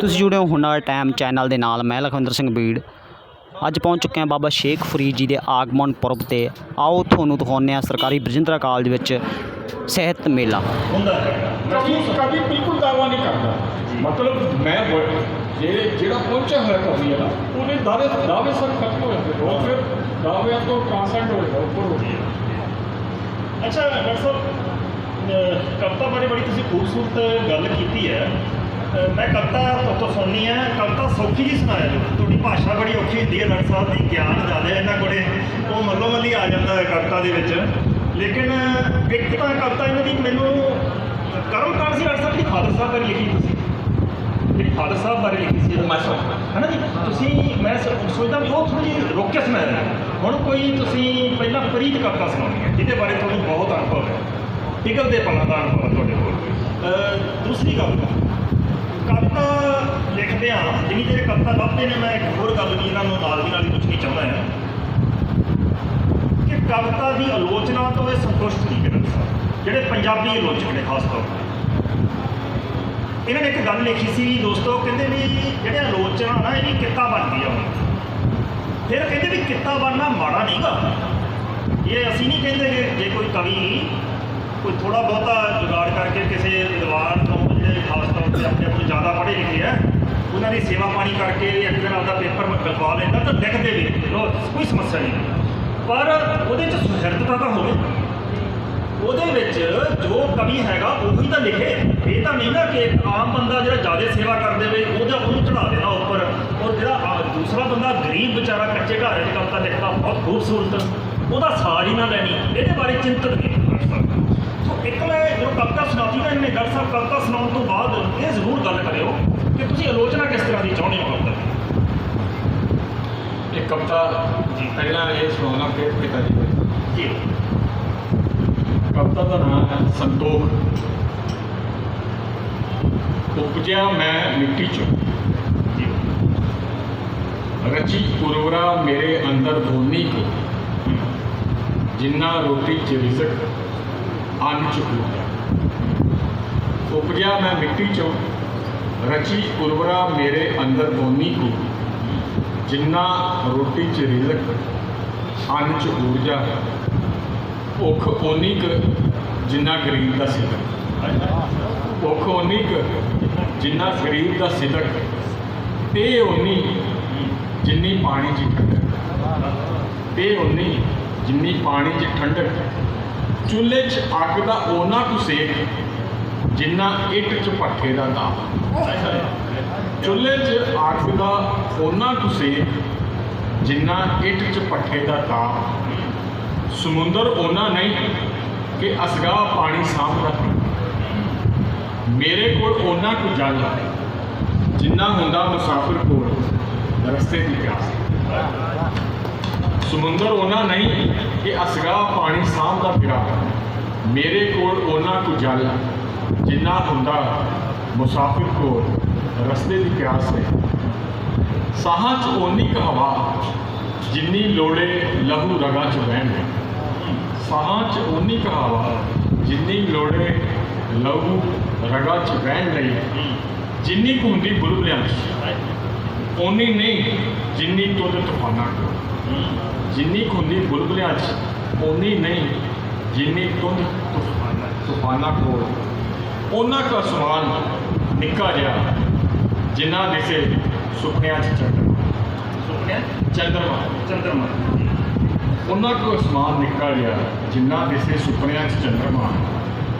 ਤੁਸੀਂ ਜੁੜੇ ਹੋ ਹੁਨਰ ਟਾਈਮ ਚੈਨਲ ਦੇ ਨਾਲ ਮੈਂ ਲਖਵਿੰਦਰ ਸਿੰਘ ਬੀੜ। ਅੱਜ ਪਹੁੰਚ ਚੁੱਕੇ ਹਾਂ ਬਾਬਾ ਸ਼ੇਖ ਫਰੀਦ ਜੀ ਦੇ ਆਗਮਨ ਪੁਰਬ ਤੇ। ਆਓ ਤੁਹਾਨੂੰ ਦਿਖਾਉਂਦੇ ਹਾਂ ਸਰਕਾਰੀ ਬਰਜਿੰਦਰਾ ਕਾਲਜ ਵਿੱਚ ਸਿਹਤ ਮੇਲਾ। ਕਦੀ ਕਦੀ ਬਿਲਕੁਲ ਦਾਵਾ ਨਹੀਂ ਕਰਦਾ ਮਤਲਬ ਮੈਂ ਵ- ਜੇ ਜਿਹੜਾ ਪਹੁੰਚਿਆ ਹੋਇਆ ਕਵੀ ਹੈ ਨਾ ਉਹਦੇ ਦਾਅਵੇ ਦਾਅਵੇ ਸਰ ਖਤਮ ਹੋ ਜਾਂਦੇ ਉਹ ਫਿਰ ਦਾਅਵਿਆਂ ਤੋਂ ਟ੍ਰਾਂਸੈਂਡ ਹੋਏਗਾ ਉੱਪਰ ਹੋ ਜਾਏਗਾ ਅੱਛਾ ਡਾਕਟਰ ਸਾਹਿਬ ਅਹ ਕਵਿਤਾ ਬਾਰੇ ਬੜੀ ਤੁਸੀਂ ਖੂਬਸੂਰਤ ਗੱਲ ਕੀਤੀ ਹੈ। ਮੈਂ ਕਵਿਤਾ ਤੁਹਾਤੋਂ ਸੁਣਨੀ ਹੈ ਕਵਿਤਾ ਸੌਖੀ ਜੀ ਸੁਣਾਇਆ ਜੀ ਤੁਹਾਡੀ ਭਾਸ਼ਾ ਬੜੀ ਔਖੀ ਹੁੰਦੀ ਹੈ, ਡਾਕਟਰ ਸਾਹਿਬ ਦੀ ਗਿਆਨ ਜ਼ਿਆਦਾ ਇਹਨਾਂ ਕੋਲੇ। ਉਹ ਮੱਲੋ ਮੱਲੀ ਆ ਜਾਂਦਾ ਹੈ ਕਵਿਤਾ ਦੇ ਵਿੱਚ। ਲੇਕਿਨ ਇੱਕ ਤਾਂ ਕਵਿਤਾ ਇਹਨਾਂ ਦੀ ਮੈਨੂੰ ਕਰਮ ਕਾਂਡ ਸੀ, ਡਾਕਟਰ ਸਾਹਿਬ ਦੀ ਫਾਦਰ ਸਾਹਿਬ ਬਾਰੇ ਲਿਖੀ ਤੁਸੀਂ ਜਿਹੜੀ ਫਾਦਰ ਸਾਹਿਬ ਬਾਰੇ ਲਿਖੀ ਸੀ ਹੈ ਨਾ ਜੀ? ਤੁਸੀਂ, ਮੈਂ ਸੋਚਦਾ ਵੀ ਉਹ ਥੋੜੀ ਜਿਹੀ ਰੋਕ ਕੇ ਸੁਣਾਇਆ ਹੁਣ ਕੋਈ ਤੁਸੀਂ ਪਹਿਲਾਂ ਪ੍ਰੀਤ ਕਵਿਤਾ ਸੁਣਾਉਣੀ ਹੈ, ਜਿਹਦੇ ਬਾਰੇ ਤੁਹਾਨੂੰ ਬਹੁਤ ਅਨੁਭਵ ਹੈ। ਟਿਕਲ ਦੇ ਪਲਾਂ ਦਾ ਅਨੁਭਵ ਹੈ ਤੁਹਾਡੇ ਕੋਲ। ਦੂਸਰੀ ਗੱਲ ਲਿਖਦੇ ਆ, ਜਿੰਨੀ ਜਿਹੜੇ ਕਵਿਤਾ ਲੱਭਦੇ ਨੇ ਮੈਂ ਇੱਕ ਹੋਰ ਗੱਲ ਵੀ ਇਹਨਾਂ ਨੂੰ ਨਾਲ ਦੀ ਨਾਲ ਹੀ ਪੁੱਛਣੀ ਚਾਹੁੰਦਾ ਹਾਂ ਕਿ ਕਵਿਤਾ ਦੀ ਆਲੋਚਨਾ ਤੋਂ ਇਹ ਸੰਤੁਸ਼ਟ ਨਹੀਂ ਕਰਨ ਜਿਹੜੇ ਪੰਜਾਬੀ ਆਲੋਚਕ ਨੇ, ਖਾਸ ਤੌਰ ਤੇ। ਇਹਨਾਂ ਨੇ ਇੱਕ ਗੱਲ ਲਿਖੀ ਸੀ ਦੋਸਤੋ, ਕਹਿੰਦੇ ਵੀ ਜਿਹੜੇ ਆਲੋਚਨਾ ਨਾ, ਇਹ ਵੀ ਕਿੱਤਾ ਬਣਦੀ ਆ ਹੁਣ। ਫਿਰ ਕਹਿੰਦੇ ਵੀ ਕਿੱਤਾ ਬਣਨਾ ਮਾੜਾ ਨਹੀਂਗਾ। ਇਹ ਅਸੀਂ ਨਹੀਂ ਕਹਿੰਦੇ ਕਿ ਜੇ ਕੋਈ ਕਵੀ ਕੋਈ ਥੋੜਾ ਬਹੁਤਾ ਜੁਗਾੜ ਕਰਕੇ ਕਿਸੇ ਵਿਦਵਾਨ ਤੋਂ, ਜਿਹੜੇ ਖਾਸ ਤੌਰ ਤੇ ਆਪਣੇ ਆਪ ਨੂੰ ਜ਼ਿਆਦਾ ਪੜ੍ਹੇ ਲਿਖੇ ਆ ਉਹਨਾਂ ਦੀ ਸੇਵਾ ਪਾਣੀ ਕਰਕੇ ਇੱਕ ਦਿਨ ਆਪਦਾ ਪੇਪਰ ਲਿਖਵਾ ਲੈਂਦਾ ਤਾਂ ਲਿਖਦੇ ਵੀ ਚਲੋ ਕੋਈ ਸਮੱਸਿਆ ਨਹੀਂ। ਪਰ ਉਹਦੇ 'ਚ ਸੁਹਿਰਦਤਾ ਤਾਂ ਹੋਵੇ। ਉਹਦੇ ਵਿੱਚ ਜੋ ਕਮੀ ਹੈਗਾ, ਉਹੀ ਤਾਂ ਲਿਖੇ। ਇਹ ਤਾਂ ਨਹੀਂ ਨਾ ਕਿ ਆਮ ਬੰਦਾ ਜਿਹੜਾ ਜ਼ਿਆਦਾ ਸੇਵਾ ਕਰ ਦੇਵੇ, ਉਹਦਾ ਉਹਨੂੰ ਚੜਾ ਦੇਣਾ ਉੱਪਰ। ਔਰ ਜਿਹੜਾ ਦੂਸਰਾ ਬੰਦਾ ਗਰੀਬ ਵਿਚਾਰਾ ਕੱਚੇ ਘਰ ਵਿੱਚ ਕਵਿਤਾ ਲਿਖਦਾ ਬਹੁਤ ਖੂਬਸੂਰਤ। ਉਹਦਾ ਸਾਰ ਹੀ ਨਾ ਲੈਣੀ। ਇਹਦੇ ਬਾਰੇ ਚਿੰਤਤ ਨਹੀਂ। ਸੋ ਇੱਕ ਮੈਂ ਜਦੋਂ ਕਵਿਤਾ ਸੁਣਾਤੀ ਨਾ ਇਹਨੇ, ਡਾਕਟਰ ਸਾਹਿਬ ਕਵਿਤਾ ਸੁਣਾਉਣ ਤੋਂ ਬਾਅਦ ਇਹ ਜ਼ਰੂਰ ਗੱਲ ਕਰਿਓ। ਕਿ ਤੁਸੀਂ ਆਲੋਚਨਾ ਕਿਸ ਤਰ੍ਹਾਂ ਦੀ ਚਾਹੁੰਦੇ ਹੋ ਕਵਿਤਾ ਦੀ? ਇਹ ਕਵਿਤਾ ਜੀ। ਪਹਿਲਾਂ ਇਹ ਸੁਣਾਉਣਾ ਫਿਰ ਪਿਤਾ ਜੀ। ਜੀ। ਕਵਿਤਾ ਦਾ ਨਾਮ ਹੈ ਸੰਤੋਖ। ਉਪਜਿਆ ਮੈਂ ਮਿੱਟੀ ਚੋਂ। ਰਚੀ ਉਰਵਰਾ ਮੇਰੇ ਅੰਦਰ ਧੋਨੀ ਕੋ। ਜਿੰਨਾ ਰੋਟੀ ਚ ਰਿਜ਼ਕ ਅੰਨ ਚ ਪੂਜਾ ਉਪਜਿਆ ਮੈਂ ਮਿੱਟੀ ਚੋਂ। ਰਚੀ ਉਰਵਰਾ ਮੇਰੇ ਅੰਦਰ ਧੋਨੀ ਕੋ, ਜਿੰਨਾ ਰੋਟੀ ਚ ਰਿਜ਼ਕ ਅੰਨ ਚ ਊਰਜਾ, ਭੁੱਖ ਓਨੀ ਕੁ ਜਿੰਨਾ ਗਰੀਬ ਦਾ ਸਿਦਕ। ਭੁੱਖ ਓਨੀ ਕੁ ਜਿੰਨਾ ਗਰੀਬ ਦਾ ਸਿਦਕ ਇਹ ਓਨੀ ਜਿੰਨੀ ਪਾਣੀ 'ਚ ਠੰਡਕ। ਇਹ ਓਨੀ ਜਿੰਨੀ ਪਾਣੀ 'ਚ ਠੰਡਕ। ਚੁੱਲ੍ਹੇ 'ਚ ਅੱਗ ਦਾ ਓਨਾ ਕੁ ਸੇਕ ਜਿੰਨਾ ਇੱਟ 'ਚ ਦਾ ਤਾਪ ਚੁੱਲ੍ਹੇ 'ਚ ਅੱਗ ਦਾ ਓਨਾ ਕੁ ਜਿੰਨਾ ਇੱਟ 'ਚ ਦਾ ਤਾਪ ਸਮੁੰਦਰ ਓਨਾ ਨਹੀਂ ਕਿ ਅਸਗਾ ਪਾਣੀ ਸਾਂਭਦਾ ਮੇਰੇ ਕੋਲ ਓਨਾ ਕੁ ਜਲ ਜਿੰਨਾ ਹੁੰਦਾ ਮੁਸਾਫਿਰ ਕੋਲ ਰਸਤੇ ਦੀ ਪਿਆਸ। ਸਮੁੰਦਰ ਓਨਾ ਨਹੀਂ ਕਿ ਅਸਗਾ ਪਾਣੀ ਸਾਂਭਦਾ ਫਿਰਾ ਮੇਰੇ ਕੋਲ ਓਨਾ ਕੁ ਜਲ ਜਿੰਨਾ ਹੁੰਦਾ ਮੁਸਾਫਿਰ ਕੋਲ ਰਸਤੇ ਦੀ ਪਿਆਸ ਹੈ ਸਾਹਾਂ 'ਚ ਓਨੀ ਕੁ ਹਵਾ ਜਿੰਨੀ ਲੋੜੇ ਲਹੂ ਰਗਾਂ 'ਚ ਵਹਿਣ ਸਾਹਾਂ 'ਚ ਓਨੀ ਕੁ ਹਵਾ ਜਿੰਨੀ ਲੋੜੇ ਲਹੂ ਰਗਾਂ 'ਚ ਵਹਿਣ ਲਈ ਜਿੰਨੀ ਕੁ ਹੁੰਦੀ ਬੁਲਬੁਲਿਆਂ 'ਚ, ਓਨੀ ਨਹੀਂ ਜਿੰਨੀ ਤੁਧ ਤੂਫਾਨਾਂ ਕੋਲ ਜਿੰਨੀ ਕੁ ਹੁੰਦੀ ਬੁਲਬੁਲਿਆਂ 'ਚ, ਓਨੀ ਨਹੀਂ ਜਿੰਨੀ ਤੁਧ ਤੂਫਾਨਾਂ ਤੂਫਾਨਾਂ ਕੋਲ ਉਹਨਾਂ ਦਾ ਅਸਮਾਨ ਨਿੱਕਾ ਜਿਹਾ ਜਿਨ੍ਹਾਂ ਦੇ ਸੇ ਸੁਪਨਿਆਂ 'ਚ ਚੰਦਰਮਾ। ਸੁਪਨਿਆ ਚੰਦਰਮਾ। ਚੰਦਰਮਾ। ਉਹਨਾਂ ਕੋ ਅਸਮਾਨ ਨਿੱਕਾ ਜਿਹਾ ਜਿਨ੍ਹਾਂ ਦੇ ਸੇ ਸੁਪਨਿਆਂ 'ਚ ਚੰਦਰਮਾ।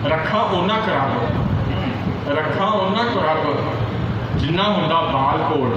ਰੱਖਾ ਉਹਨਾਂ ਕਰਾਬ ਰੱਖਾ ਉਹਨਾਂ ਕਰਾਬ ਜਿੰਨਾ ਹੁੰਦਾ ਬਾਲ ਕੋਲ